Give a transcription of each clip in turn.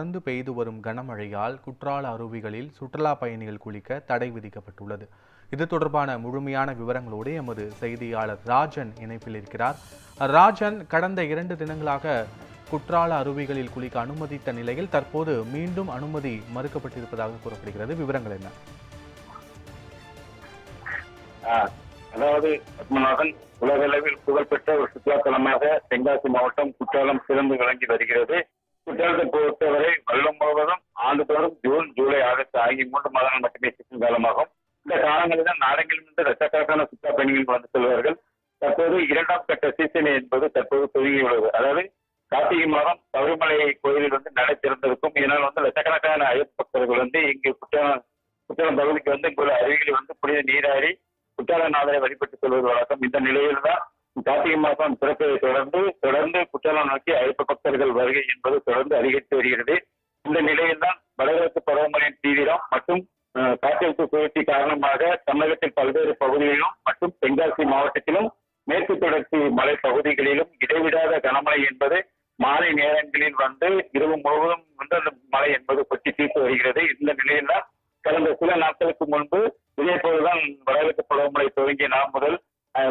தொடர்ந்து பெய்து வரும் கனமழையால் குற்றால அருவிகளில் சுற்றுலா பயணிகள் குளிக்க தடை விதிக்கப்பட்டுள்ளது. இது தொடர்பான முழுமையான விவரங்களோடு எமது செய்தியாளர் ராஜன் இணைப்பில் இருக்கிறார். ராஜன் கடந்த இரண்டு தினங்களாக குற்றால அருவிகளில் குளிக்க அனுமதித்த நிலையில் தற்போது மீண்டும் அனுமதி மறுக்கப்பட்டிருப்பதாக கூறப்படுகிறது. விவரங்கள் என்ன? அதாவது பத்மநாதன் உலகளவில் புகழ்பெற்ற ஒரு சுற்றுலாத்தலமாக தென்காசி மாவட்டம் குற்றாலம் சிறந்து விளங்கி வருகிறது. குற்றாலத்தை பொறுத்தவரை வெள்ளம் முழுவதும் ஆண்டுதோறும் ஜூன் ஜூலை ஆகஸ்ட் ஆகிய மூன்று மாதங்கள் மட்டுமே சிக்கும் காலமாகும். இந்த காலங்களில் தான் நாடெங்கிலிருந்து லட்சக்கணக்கான சுற்றுலா பயணிகள் வந்து செல்வார்கள். தற்போது இரண்டாம் கட்ட சீசனை என்பது தற்போது துவங்கியுள்ளது அதாவது கார்த்திகை மாதம் சபரிமலை கோயிலில் வந்து நடை திறந்திருக்கும். இதனால் வந்து லட்சக்கணக்கான ஐயப்ப பக்தர்கள் வந்து இங்கு குற்றாலம் குற்றாலம் பகுதிக்கு வந்து இங்குள்ள அருவிகளில் வந்து புனித நீராடி குற்றாலநாதரை வழிபட்டு செல்வது வழக்கம். இந்த நிலையில்தான் கார்த்திகை மாதம் பிறப்பதை தொடர்ந்து தொடர்ந்து குற்றாலம் நோக்கி ஐயப்ப பக்தர்கள் வருகை என்பது தொடர்ந்து அதிகரித்து வருகிறது. இந்த நிலையில் தான் வடகிழக்கு பருவமழையின் தீவிரம் மற்றும் காற்றழுத்த சுழற்சி காரணமாக தமிழகத்தில் பல்வேறு பகுதிகளிலும் மற்றும் தென்காசி மாவட்டத்திலும் மேற்கு தொடர்ச்சி மலை பகுதிகளிலும் இடைவிடாத கனமழை என்பது மாலை நேரங்களில் வந்து இரவு முழுவதும் வந்து அந்த மழை என்பது கொட்டி தீர்த்து வருகிறது. இந்த நிலையில் தான் கடந்த சில நாட்களுக்கு முன்பு இதே போலதான் வடகிழக்கு பருவமழை துவங்கிய நாள் முதல்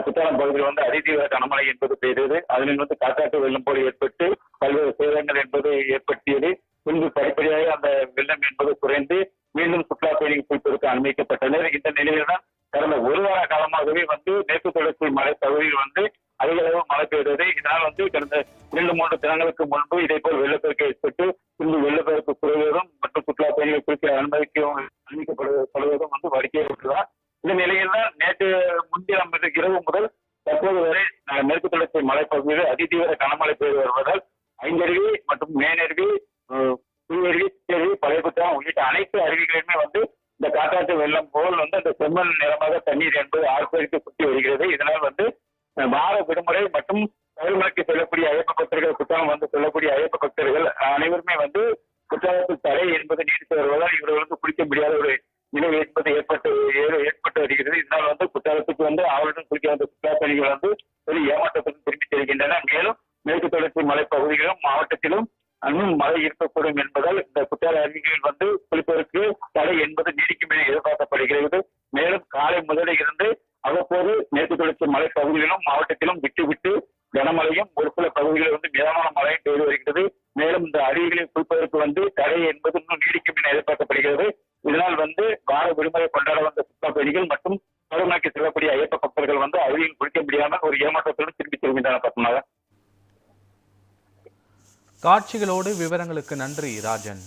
குற்றாலம் பகுதியில் வந்து அதிதீவிர கனமழை என்பது பெய்தது. அதில் வந்து காற்றாட்டு வெள்ளம் போல் ஏற்பட்டு பல்வேறு சேதங்கள் என்பது ஏற்படுத்தியது பின்பு படிப்படியாக அந்த வெள்ளம் என்பது குறைந்து மீண்டும் சுற்றுலா பயணிகள் குளிப்பதற்கு அனுமதிக்கப்பட்டனர். இந்த நிலையில் தான் கடந்த ஒரு வார காலமாகவே வந்து மேற்கு தொடர்ச்சி மலை பகுதியில் வந்து அதிக அளவு மழை பெய்தது. இதனால் வந்து கடந்த இரண்டு மூன்று தினங்களுக்கு முன்பு இதே போல் வெள்ளப்பெருக்கு ஏற்பட்டு பின்பு வெள்ளப்பெருக்கு குறைவதும் மற்றும் சுற்றுலா பயணிகள் குறித்து அனுமதிக்கவும் அனுமதிக்கப்படுவதும் வந்து வாடிக்கையாளர்களார் இந்த நிலையில் தான் நேற்று முன்தினம் முதல் இரவு முதல் தற்போது வரை அஹ், மேற்கு பகுதியில் அதிதீவிர கனமழை பெய்து வருவதால் ஐந்தருவி மற்றும் மேனருவி புயருவி புதுவருவி சிற்றருவி உள்ளிட்ட அனைத்து அருவிகளுமே வந்து இந்த காட்டாற்று வெள்ளம் போல் வந்து அந்த செம்மண் நிறமாக தண்ணீர் என்பது ஆர்ப்பரித்து சுற்றி வருகிறது. இதனால் வந்து வார விடுமுறை மற்றும் சபரிமலைக்கு செல்லக்கூடிய ஐயப்ப பக்தர்கள் குற்றாலம் வந்து செல்லக்கூடிய ஐயப்ப பக்தர்கள் அனைவருமே வந்து குற்றாலத்தில் தடை என்பது நீடித்து வருவதால் இவர்களுக்கு குடிக்க முடியாத ஒரு நிலை என்பது ஏற்பட்டு வருகிறது இதனால் வந்து குற்றாலத்துக்கு வந்து அவருடன் குளிக்க வந்த சுற்றுலா பயணிகள் வந்து ஒரு ஏமாற்றத்துடன் திரும்பி செல்கின்றனர் மேலும் மேற்கு தொடர்ச்சி மலைப்பகுதிகளிலும் மாவட்டத்திலும் இன்னும் மழை இருக்கக்கூடும் என்பதால் இந்த குற்றால அருவிகளில் வந்து குளிப்பதற்கு தடை என்பது நீடிக்கும் என எதிர்பார்க்கப்படுகிறது. மேலும் காலை முதலில் இருந்து அவ்வப்போது மேற்கு தொடர்ச்சி மலை மாவட்டத்திலும் விட்டு விட்டு கனமழையும் ஒரு சில பகுதிகளில் வந்து மிதமான மழையும் பெய்து வருகிறது. மேலும் இந்த அருவிகளில் குளிப்பதற்கு வந்து தடை என்பது இன்னும் நீடிக்கும் என எதிர்பார்க்கப்படுகிறது. இதனால் வந்து வார விடுமுறை கொண்டாட வந்த சுற்றுலா பயணிகள் மற்றும் பருவமழைக்கு ஐயப்ப பக்தர்கள் வந்து அருவியில் குளிக்க முடியாம ஒரு ஏமாற்றத்தோடு திரும்பி திரும்பினாங்க பத்மநாதன் காட்சிகளோடு விவரங்களுக்கு நன்றி ராஜன்.